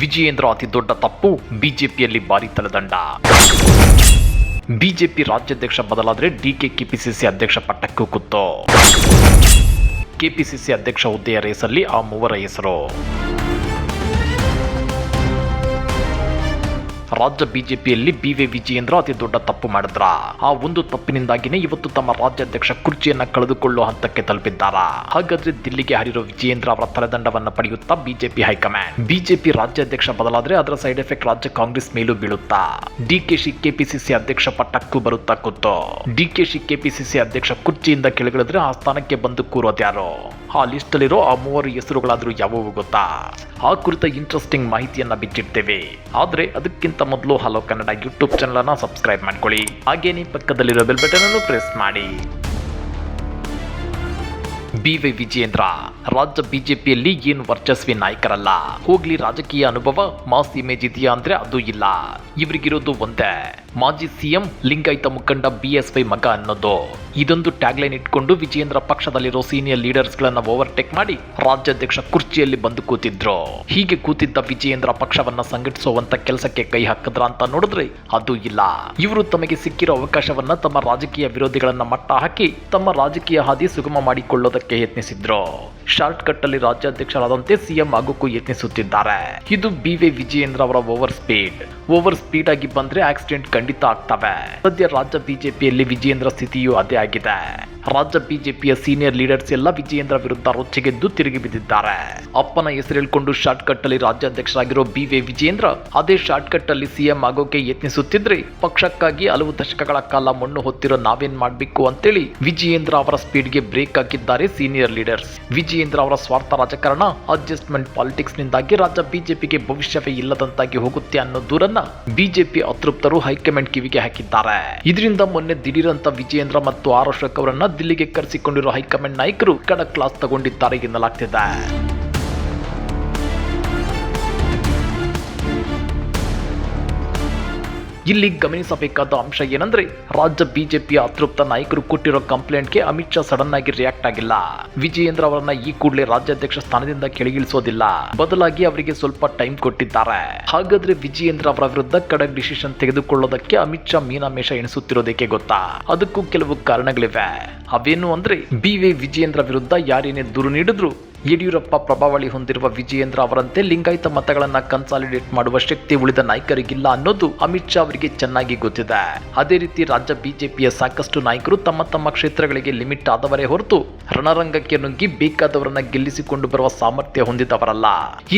ವಿಜಯೇಂದ್ರ ಅತಿ ದೊಡ್ಡ ತಪ್ಪು ಬಿಜೆಪಿಯಲ್ಲಿ ಭಾರಿ ತಲೆದಂಡ. ಬಿಜೆಪಿ ರಾಜ್ಯಾಧ್ಯಕ್ಷ ಬದಲಾದ್ರೆ ಡಿಕೆ ಕೆಪಿಸಿಸಿ ಅಧ್ಯಕ್ಷ ಪಟ್ಟಕ್ಕೂ ಕುತ್ತು. ಕೆಪಿಸಿಸಿ ಅಧ್ಯಕ್ಷ ಹುದ್ದೆಯ ರೇಸಲ್ಲಿ ಆ ಮೂವರ ಹೆಸರು. ರಾಜ್ಯ ಬಿಜೆಪಿಯಲ್ಲಿ ಬಿ ವಿ ವಿಜಯೇಂದ್ರ ಅತಿ ದೊಡ್ಡ ತಪ್ಪು ಮಾಡಿದ್ರ. ಆ ಒಂದು ತಪ್ಪಿನಿಂದಾಗಿನೇ ಇವತ್ತು ತಮ್ಮ ರಾಜ್ಯಾಧ್ಯಕ್ಷ ಕುರ್ಚಿಯನ್ನ ಕಳೆದುಕೊಳ್ಳುವ ಹಂತಕ್ಕೆ ತಲುಪಿದ್ದಾರ? ಹಾಗಾದ್ರೆ ದಿಲ್ಲಿಗೆ ಹರಿರೋ ವಿಜಯೇಂದ್ರ ಅವರ ತಲೆದಂಡವನ್ನ ಪಡೆಯುತ್ತಾ ಬಿಜೆಪಿ ಹೈಕಮಾಂಡ್? ಬಿಜೆಪಿ ರಾಜ್ಯಾಧ್ಯಕ್ಷ ಬದಲಾದ್ರೆ ಅದರ ಸೈಡ್ ಎಫೆಕ್ಟ್ ರಾಜ್ಯ ಕಾಂಗ್ರೆಸ್ ಮೇಲೂ ಬೀಳುತ್ತಾ? ಡಿಕೆಶಿ ಕೆಪಿಸಿಸಿ ಅಧ್ಯಕ್ಷ ಪಟ್ಟಕ್ಕೂ ಬರುತ್ತಾ ಕೂತು? ಡಿಕೆಶಿ ಕೆಪಿಸಿಸಿ ಅಧ್ಯಕ್ಷ ಕುರ್ಚಿಯಿಂದ ಕೆಳಗಿಳಿದ್ರೆ ಆ ಸ್ಥಾನಕ್ಕೆ ಬಂದು ಕೂರೋದ್ಯಾರು ಆ ಲಿಸ್ಟ್ ಅಲ್ಲಿರೋ ಆ ಮೂವರು ಹೆಸರುಗಳಾದ್ರೂ ಯಾವುವು ಗೊತ್ತಾ? ಆ ಕುರಿತ ಇಂಟ್ರೆಸ್ಟಿಂಗ್ ಮಾಹಿತಿಯನ್ನ ಬಿಚ್ಚಿಡ್ತೇವೆ. ಆದ್ರೆ ಅದಕ್ಕಿಂತ ಮೊದಲು ಹಲೋ ಕನ್ನಡ ಯೂಟ್ಯೂಬ್ ಚಾನಲ್ ಅನ್ನ ಸಬ್ಸ್ಕ್ರೈಬ್ ಮಾಡ್ಕೊಳ್ಳಿ. ಹಾಗೇನೆ ಪಕ್ಕದಲ್ಲಿರೋ ಬೆಲ್ ಬಟನ್ ಅನ್ನು ಪ್ರೆಸ್ ಮಾಡಿ. ಬಿ ವೈ ವಿಜಯೇಂದ್ರ, ರಾಜ್ಯ ಬಿಜೆಪಿಯಲ್ಲಿ ಏನು ವರ್ಚಸ್ವಿ ನಾಯಕರಲ್ಲ? ಹೋಗ್ಲಿ ರಾಜಕೀಯ ಅನುಭವ ಮಾಸ್ ಇಮೇಜ್ ಇದೆಯಾ ಅಂದ್ರೆ ಅದು ಇಲ್ಲ. ಇವರಿಗಿರೋದು ಒಂದೇ. ಮಾಜಿ ಸಿಎಂ ಲಿಂಗಾಯತ ಮುಖಂಡ ಬಿ ಎಸ್ ವೈ ಮಗ ಅನ್ನೋದು. ಇದೊಂದು ಟ್ಯಾಗ್ಲೈನ್ ಇಟ್ಕೊಂಡು ವಿಜಯೇಂದ್ರ ಪಕ್ಷದಲ್ಲಿರೋ ಸೀನಿಯರ್ ಲೀಡರ್ಸ್ ಗಳನ್ನ ಓವರ್ಟೇಕ್ ಮಾಡಿ ರಾಜ್ಯಾಧ್ಯಕ್ಷ ಕುರ್ಚಿಯಲ್ಲಿ ಬಂದು ಕೂತಿದ್ರು. ಹೀಗೆ ಕೂತಿದ್ದ ವಿಜಯೇಂದ್ರ ಪಕ್ಷವನ್ನ ಸಂಘಟಿಸುವಂತ ಕೆಲಸಕ್ಕೆ ಕೈ ಹಾಕಿದ್ರ ಅಂತ ನೋಡಿದ್ರೆ ಅದು ಇಲ್ಲ. ಇವರು ತಮಗೆ ಸಿಕ್ಕಿರೋ ಅವಕಾಶವನ್ನ ತಮ್ಮ ರಾಜಕೀಯ ವಿರೋಧಿಗಳನ್ನ ಮಟ್ಟ ಹಾಕಿ ತಮ್ಮ ರಾಜಕೀಯ ಹಾದಿ ಸುಗಮ ಮಾಡಿಕೊಳ್ಳೋದಕ್ಕೆ ಯತ್ನಿಸಿದ್ರು. ಶಾರ್ಟ್ ಕಟ್ ಅಲ್ಲಿ ರಾಜ್ಯಾಧ್ಯಕ್ಷರಾದಂತೆ ಸಿಎಂ ಆಗೋಕ್ಕೂ ಯತ್ನಿಸುತ್ತಿದ್ದಾರೆ. ಇದು ಬಿ ವಿ ವಿಜಯೇಂದ್ರ ಅವರ ಓವರ್ ಸ್ಪೀಡ್ ಓವರ್ ಸ್ಪೀಡ್ ಆಗಿ ಬಂದ್ರೆ ಆಕ್ಸಿಡೆಂಟ್ ಖಂಡಿತ ಆಗ್ತವೆ. ಸದ್ಯ ರಾಜ್ಯ ಬಿಜೆಪಿಯಲ್ಲಿ ವಿಜಯೇಂದ್ರ ಸ್ಥಿತಿಯು ಅದೇ kita. ರಾಜ್ಯ ಬಿಜೆಪಿಯ ಸೀನಿಯರ್ ಲೀಡರ್ಸ್ ಎಲ್ಲ ವಿಜಯೇಂದ್ರ ವಿರುದ್ಧ ರೊಚ್ಚಿಗೆದ್ದು ತಿರುಗಿ ಬಿದ್ದಿದ್ದಾರೆ. ಅಪ್ಪನ ಹೆಸರು ಶಾರ್ಟ್ ಕಟ್ ಅಲ್ಲಿ ರಾಜ್ಯಾಧ್ಯಕ್ಷರಾಗಿರೋ ಬಿ ವಿ ವಿಜಯೇಂದ್ರ ಅದೇ ಶಾರ್ಟ್ ಕಟ್ ಅಲ್ಲಿ ಸಿಎಂ ಆಗೋಕೆ ಯತ್ನಿಸುತ್ತಿದ್ರೆ ಪಕ್ಷಕ್ಕಾಗಿ ಹಲವು ದಶಕಗಳ ಕಾಲ ಮಣ್ಣು ಹೊತ್ತಿರೋ ನಾವೇನ್ ಮಾಡ್ಬೇಕು ಅಂತೇಳಿ ವಿಜಯೇಂದ್ರ ಅವರ ಸ್ಪೀಡ್ಗೆ ಬ್ರೇಕ್ ಹಾಕಿದ್ದಾರೆ ಸೀನಿಯರ್ ಲೀಡರ್ಸ್. ವಿಜಯೇಂದ್ರ ಅವರ ಸ್ವಾರ್ಥ ರಾಜಕಾರಣ ಅಡ್ಜಸ್ಟ್ಮೆಂಟ್ ಪಾಲಿಟಿಕ್ಸ್ ನಿಂದಾಗಿ ರಾಜ್ಯ ಬಿಜೆಪಿಗೆ ಭವಿಷ್ಯವೇ ಇಲ್ಲದಂತಾಗಿ ಹೋಗುತ್ತೆ ಅನ್ನೋ ದೂರನ್ನ ಬಿಜೆಪಿ ಅತೃಪ್ತರು ಹೈಕಮಾಂಡ್ ಕಿವಿಗೆ ಹಾಕಿದ್ದಾರೆ. ಇದರಿಂದ ಮೊನ್ನೆ ದಿಢೀರಂತ ವಿಜಯೇಂದ್ರ ಮತ್ತು ಆರ್ ಅಶೋಕ್ ಅವರನ್ನ ದಿಲ್ಲಿಗೆ ಕರೆಸಿಕೊಂಡಿರುವ ಹೈಕಮಾಂಡ್ ನಾಯಕರು ಕಡಕ್ ಕ್ಲಾಸ್ ತಗೊಂಡಿದ್ದಾರೆ ಎನ್ನಲಾಗ್ತಿದೆ. ಇಲ್ಲಿ ಗಮನಿಸಬೇಕಾದ ಅಂಶ ಏನಂದ್ರೆ ರಾಜ್ಯ ಬಿಜೆಪಿಯ ಅತೃಪ್ತ ನಾಯಕರು ಕೊಟ್ಟಿರೋ ಕಂಪ್ಲೇಂಟ್ಗೆ ಅಮಿತ್ ಶಾ ಸಡನ್ ಆಗಿ ರಿಯಾಕ್ಟ್ ಆಗಿಲ್ಲ. ವಿಜಯೇಂದ್ರ ಅವರನ್ನ ಈ ಕೂಡಲೇ ರಾಜ್ಯಾಧ್ಯಕ್ಷ ಸ್ಥಾನದಿಂದ ಕೆಳಗಿಳಿಸೋದಿಲ್ಲ. ಬದಲಾಗಿ ಅವರಿಗೆ ಸ್ವಲ್ಪ ಟೈಮ್ ಕೊಟ್ಟಿದ್ದಾರೆ. ಹಾಗಾದ್ರೆ ವಿಜಯೇಂದ್ರ ಅವರ ವಿರುದ್ಧ ಕಡಕ್ ಡಿಸಿಷನ್ ತೆಗೆದುಕೊಳ್ಳೋದಕ್ಕೆ ಅಮಿತ್ ಶಾ ಮೀನಾಮೇಷ ಎಣಿಸುತ್ತಿರೋದಕ್ಕೆ ಗೊತ್ತಾ? ಅದಕ್ಕೂ ಕೆಲವು ಕಾರಣಗಳಿವೆ. ಅವೇನು ಅಂದ್ರೆ ಬಿ ವಿ ವಿಜಯೇಂದ್ರ ವಿರುದ್ಧ ಯಾರೇನೇ ದೂರು ನೀಡಿದ್ರು ಯಡಿಯೂರಪ್ಪ ಪ್ರಭಾವಳಿ ಹೊಂದಿರುವ ವಿಜಯೇಂದ್ರ ಅವರಂತೆ ಲಿಂಗಾಯತ ಮತಗಳನ್ನ ಕನ್ಸಾಲಿಡೇಟ್ ಮಾಡುವ ಶಕ್ತಿ ಉಳಿದ ನಾಯಕರಿಗಿಲ್ಲ ಅನ್ನೋದು ಅಮಿತ್ ಶಾ ಅವರಿಗೆ ಚೆನ್ನಾಗಿ ಗೊತ್ತಿದೆ. ಅದೇ ರೀತಿ ರಾಜ್ಯ ಬಿಜೆಪಿಯ ಸಾಕಷ್ಟು ನಾಯಕರು ತಮ್ಮ ತಮ್ಮ ಕ್ಷೇತ್ರಗಳಿಗೆ ಲಿಮಿಟ್ ಆದವರೇ ಹೊರತು ರಣರಂಗಕ್ಕೆ ನುಗ್ಗಿ ಬೇಕಾದವರನ್ನ ಗೆಲ್ಲಿಸಿಕೊಂಡು ಬರುವ ಸಾಮರ್ಥ್ಯ ಹೊಂದಿದವರಲ್ಲ.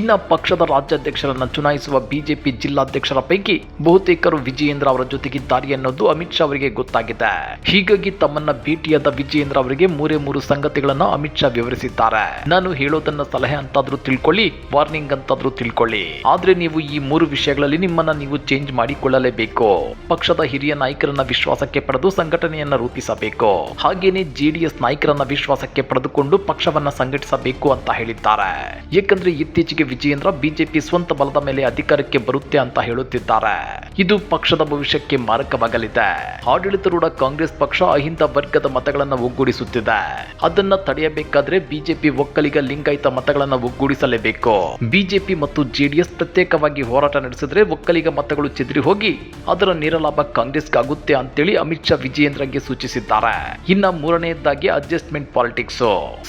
ಇನ್ನ ಪಕ್ಷದ ರಾಜ್ಯಾಧ್ಯಕ್ಷರನ್ನ ಚುನಾಯಿಸುವ ಬಿಜೆಪಿ ಜಿಲ್ಲಾಧ್ಯಕ್ಷರ ಪೈಕಿ ಬಹುತೇಕರು ವಿಜಯೇಂದ್ರ ಅವರ ಜೊತೆಗಿದ್ದಾರೆ ಅನ್ನೋದು ಅಮಿತ್ ಶಾ ಅವರಿಗೆ ಗೊತ್ತಾಗಿದೆ. ಹೀಗಾಗಿ ತಮ್ಮನ್ನ ಭೇಟಿಯಾದ ವಿಜಯೇಂದ್ರ ಅವರಿಗೆ ಮೂರೇ ಮೂರು ಸಂಗತಿಗಳನ್ನು ಅಮಿತ್ ಶಾ ವಿವರಿಸಿದ್ದಾರೆ. ನಾನು ಹೇಳೋದನ್ನ ಸಲಹೆ ಅಂತಾದ್ರೂ ತಿಳ್ಕೊಳ್ಳಿ ವಾರ್ನಿಂಗ್ ಅಂತಾದ್ರೂ ತಿಳ್ಕೊಳ್ಳಿ. ಆದ್ರೆ ನೀವು ಈ ಮೂರು ವಿಷಯಗಳಲ್ಲಿ ನಿಮ್ಮನ್ನ ನೀವು ಚೇಂಜ್ ಮಾಡಿಕೊಳ್ಳಲೇಬೇಕು. ಪಕ್ಷದ ಹಿರಿಯ ನಾಯಕರನ್ನ ವಿಶ್ವಾಸಕ್ಕೆ ಪಡೆದು ಸಂಘಟನೆಯನ್ನ ರೂಪಿಸಬೇಕು. ಹಾಗೇನೆ ಜೆಡಿಎಸ್ ನಾಯಕರನ್ನ ವಿಶ್ವಾಸಕ್ಕೆ ಪಡೆದುಕೊಂಡು ಪಕ್ಷವನ್ನ ಸಂಘಟಿಸಬೇಕು ಅಂತ ಹೇಳಿದ್ದಾರೆ. ಏಕೆಂದ್ರೆ ಇತ್ತೀಚೆಗೆ ವಿಜಯೇಂದ್ರ ಬಿಜೆಪಿ ಸ್ವಂತ ಬಲದ ಮೇಲೆ ಅಧಿಕಾರಕ್ಕೆ ಬರುತ್ತೆ ಅಂತ ಹೇಳುತ್ತಿದ್ದಾರೆ. ಇದು ಪಕ್ಷದ ಭವಿಷ್ಯಕ್ಕೆ ಮಾರಕವಾಗಲಿದೆ. ಆಡಳಿತಾರೂಢ ಕಾಂಗ್ರೆಸ್ ಪಕ್ಷ ಅಹಿಂದ ವರ್ಗದ ಮತಗಳನ್ನ ಒಗ್ಗೂಡಿಸುತ್ತಿದೆ. ಅದನ್ನ ತಡೆಯಬೇಕಾದ್ರೆ ಬಿಜೆಪಿ ಒಕ್ಕಲಿಗ ಲಿಂಗಾಯತ ಮತಗಳನ್ನ ಒಗ್ಗೂಡಿಸಲೇಬೇಕು. ಬಿಜೆಪಿ ಮತ್ತು ಜೆಡಿಎಸ್ ಪ್ರತ್ಯೇಕವಾಗಿ ಹೋರಾಟ ನಡೆಸಿದ್ರೆ ಒಕ್ಕಲಿಗ ಮತಗಳು ಚೆದರಿ ಹೋಗಿ ಅದರ ನೇರ ಲಾಭ ಕಾಂಗ್ರೆಸ್ಗಾಗುತ್ತೆ ಅಂತೇಳಿ ಅಮಿತ್ ಶಾ ವಿಜಯೇಂದ್ರಗೆ ಸೂಚಿಸಿದ್ದಾರೆ. ಇನ್ನ ಮೂರನೆಯದಾಗಿ ಅಡ್ಜಸ್ಟ್ಮೆಂಟ್ ಪಾಲಿಟಿಕ್ಸ್.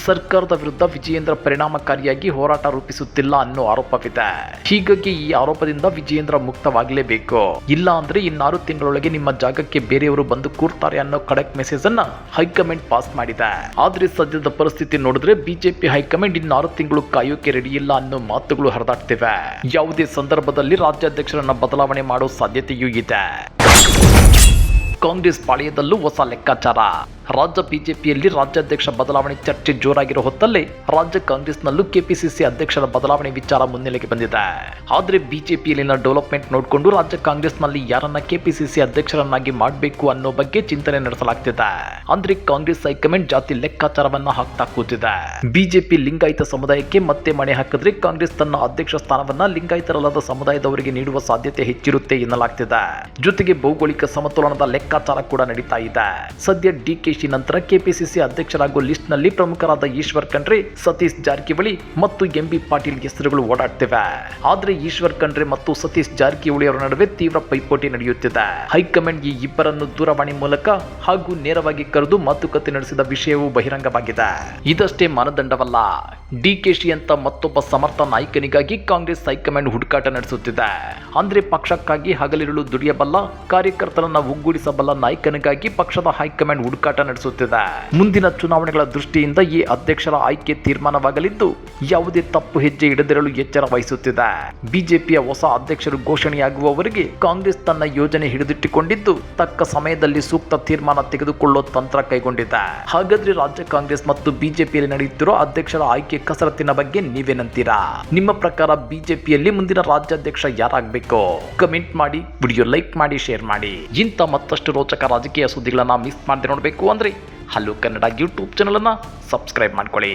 ಸರ್ಕಾರದ ವಿರುದ್ಧ ವಿಜಯೇಂದ್ರ ಪರಿಣಾಮಕಾರಿಯಾಗಿ ಹೋರಾಟ ರೂಪಿಸುತ್ತಿಲ್ಲ ಅನ್ನೋ ಆರೋಪವಿದೆ. ಹೀಗಾಗಿ ಈ ಆರೋಪದಿಂದ ವಿಜಯೇಂದ್ರ ಮುಕ್ತವಾಗಲೇಬೇಕು. ಇಲ್ಲ ಅಂದ್ರೆ ಇನ್ನಾರು ತಿಂಗಳೊಳಗೆ ನಿಮ್ಮ ಜಾಗಕ್ಕೆ ಬೇರೆಯವರು ಬಂದು ಕೂರ್ತಾರೆ ಅನ್ನೋ ಖಡಕ್ ಮೆಸೇಜ್ ಅನ್ನ ಹೈಕಮಾಂಡ್ ಪಾಸ್ ಮಾಡಿದೆ. ಆದ್ರೆ ಸದ್ಯದ ಪರಿಸ್ಥಿತಿ ನೋಡಿದ್ರೆ ಬಿಜೆಪಿ ಹೈಕಮಾಂಡ್ ಇನ್ನಾರು ತಿಂಗಳು ಕಾಯೋಕೆ ರೆಡಿ ಇಲ್ಲ ಅನ್ನೋ ಮಾತುಗಳು ಹರಿದಾಡ್ತಿವೆ. ಯಾವುದೇ ಸಂದರ್ಭದಲ್ಲಿ ರಾಜ್ಯಾಧ್ಯಕ್ಷರನ್ನ ಬದಲಾವಣೆ ಮಾಡೋ ಸಾಧ್ಯತೆಯೂ ಇದೆ. ಕಾಂಗ್ರೆಸ್ ಪಾಳೆಯದಲ್ಲೂ ಹೊಸ ಲೆಕ್ಕಾಚಾರ. ರಾಜ್ಯ ಬಿಜೆಪಿಯಲ್ಲಿ ರಾಜ್ಯಾಧ್ಯಕ್ಷ ಬದಲಾವಣೆ ಚರ್ಚೆ ಜೋರಾಗಿರೋ ಹೊತ್ತಲ್ಲಿ ರಾಜ್ಯ ಕಾಂಗ್ರೆಸ್ನಲ್ಲೂ ಕೆಪಿಸಿಸಿ ಅಧ್ಯಕ್ಷರ ಬದಲಾವಣೆ ವಿಚಾರ ಮುನ್ನೆಲೆಗೆ ಬಂದಿದೆ. ಆದ್ರೆ ಬಿಜೆಪಿಯಲ್ಲಿನ ಡೆವಲಪ್ಮೆಂಟ್ ನೋಡಿಕೊಂಡು ರಾಜ್ಯ ಕಾಂಗ್ರೆಸ್ನಲ್ಲಿ ಯಾರನ್ನ ಕೆಪಿಸಿಸಿ ಅಧ್ಯಕ್ಷರನ್ನಾಗಿ ಮಾಡಬೇಕು ಅನ್ನೋ ಬಗ್ಗೆ ಚಿಂತನೆ ನಡೆಸಲಾಗ್ತಿದೆ. ಅಂದ್ರೆ ಕಾಂಗ್ರೆಸ್ ಹೈಕಮಾಂಡ್ ಜಾತಿ ಲೆಕ್ಕಾಚಾರವನ್ನ ಹಾಕ್ತಾ ಕೂತಿದೆ. ಬಿಜೆಪಿ ಲಿಂಗಾಯತ ಸಮುದಾಯಕ್ಕೆ ಮತ್ತೆ ಮಣೆ ಹಾಕಿದ್ರೆ ಕಾಂಗ್ರೆಸ್ ತನ್ನ ಅಧ್ಯಕ್ಷ ಸ್ಥಾನವನ್ನ ಲಿಂಗಾಯತರಲ್ಲದ ಸಮುದಾಯದವರಿಗೆ ನೀಡುವ ಸಾಧ್ಯತೆ ಹೆಚ್ಚಿರುತ್ತೆ ಎನ್ನಲಾಗ್ತಿದೆ. ಜೊತೆಗೆ ಭೌಗೋಳಿಕ ಸಮತೋಲನದ ಲೆಕ್ಕಾಚಾರ ಕೂಡ ನಡೀತಾ ಇದೆ. ಸದ್ಯ ನಂತರ ಕೆಪಿಸಿಸಿ ಅಧ್ಯಕ್ಷರಾಗುವ ಲಿಸ್ಟ್ನಲ್ಲಿ ಪ್ರಮುಖರಾದ ಈಶ್ವರ್ ಖಂಡ್ರೆ, ಸತೀಶ್ ಜಾರಕಿಹೊಳಿ ಮತ್ತು ಎಂಬಿ ಪಾಟೀಲ್ ಹೆಸರುಗಳು ಓಡಾಡ್ತಿವೆ. ಆದ್ರೆ ಈಶ್ವರ್ ಖಂಡ್ರೆ ಮತ್ತು ಸತೀಶ್ ಜಾರಕಿಹೊಳಿ ಅವರ ನಡುವೆ ತೀವ್ರ ಪೈಪೋಟಿ ನಡೆಯುತ್ತಿದೆ. ಹೈಕಮಾಂಡ್ ಈ ಇಬ್ಬರನ್ನು ದೂರವಾಣಿ ಮೂಲಕ ಹಾಗೂ ನೇರವಾಗಿ ಕರೆದು ಮಾತುಕತೆ ನಡೆಸಿದ ವಿಷಯವೂ ಬಹಿರಂಗವಾಗಿದೆ. ಇದಷ್ಟೇ ಮಾನದಂಡವಲ್ಲ. ಡಿಕೆಶಿ ಅಂತ ಮತ್ತೊಬ್ಬ ಸಮರ್ಥ ನಾಯಕನಿಗಾಗಿ ಕಾಂಗ್ರೆಸ್ ಹೈಕಮಾಂಡ್ ಹುಡುಕಾಟ ನಡೆಸುತ್ತಿದೆ. ಅಂದ್ರೆ ಪಕ್ಷಕ್ಕಾಗಿ ಹಗಲಿರುಳು ದುಡಿಯಬಲ್ಲ ಕಾರ್ಯಕರ್ತರನ್ನ ಒಗ್ಗೂಡಿಸಬಲ್ಲ ನಾಯಕನಿಗಾಗಿ ಪಕ್ಷದ ಹೈಕಮಾಂಡ್ ಹುಡುಕಾಟ ನಡೆಸುತ್ತಿದೆ. ಮುಂದಿನ ಚುನಾವಣೆಗಳ ದೃಷ್ಟಿಯಿಂದ ಈ ಅಧ್ಯಕ್ಷರ ಆಯ್ಕೆ ತೀರ್ಮಾನವಾಗಲಿದ್ದು, ಯಾವುದೇ ತಪ್ಪು ಹೆಜ್ಜೆ ಇಡದಿರಲು ಎಚ್ಚರ ವಹಿಸುತ್ತಿದೆ. ಬಿಜೆಪಿಯ ಹೊಸ ಅಧ್ಯಕ್ಷರು ಘೋಷಣೆಯಾಗುವವರೆಗೆ ಕಾಂಗ್ರೆಸ್ ತನ್ನ ಯೋಜನೆ ಹಿಡಿದಿಟ್ಟುಕೊಂಡಿದ್ದು, ತಕ್ಕ ಸಮಯದಲ್ಲಿ ಸೂಕ್ತ ತೀರ್ಮಾನ ತೆಗೆದುಕೊಳ್ಳುವ ತಂತ್ರ ಕೈಗೊಂಡಿದೆ. ಹಾಗಾದ್ರೆ ರಾಜ್ಯ ಕಾಂಗ್ರೆಸ್ ಮತ್ತು ಬಿಜೆಪಿಯಲ್ಲಿ ನಡೆಯುತ್ತಿರೋ ಅಧ್ಯಕ್ಷರ ಆಯ್ಕೆ ಕಸರತ್ತಿನ ಬಗ್ಗೆ ನೀವೇನಂತೀರಾ ನಿಮ್ಮ ಪ್ರಕಾರ ಬಿಜೆಪಿಯಲ್ಲಿ ಮುಂದಿನ ರಾಜ್ಯಾಧ್ಯಕ್ಷ ಯಾರಾಗಬೇಕು? ಕಮೆಂಟ್ ಮಾಡಿ, ವಿಡಿಯೋ ಲೈಕ್ ಮಾಡಿ, ಶೇರ್ ಮಾಡಿ. ಇಂಥ ಮತ್ತಷ್ಟು ರೋಚಕ ರಾಜಕೀಯ ಸುದ್ದಿಗಳನ್ನ ಮಿಸ್ ಮಾಡದೆ ನೋಡಬೇಕು. ಅಂದ್ರೆ ಹಲೋ ಕನ್ನಡ ಯೂಟ್ಯೂಬ್ ಚಾನಲನ್ನು ಸಬ್ಸ್ಕ್ರೈಬ್ ಮಾಡ್ಕೊಳ್ಳಿ.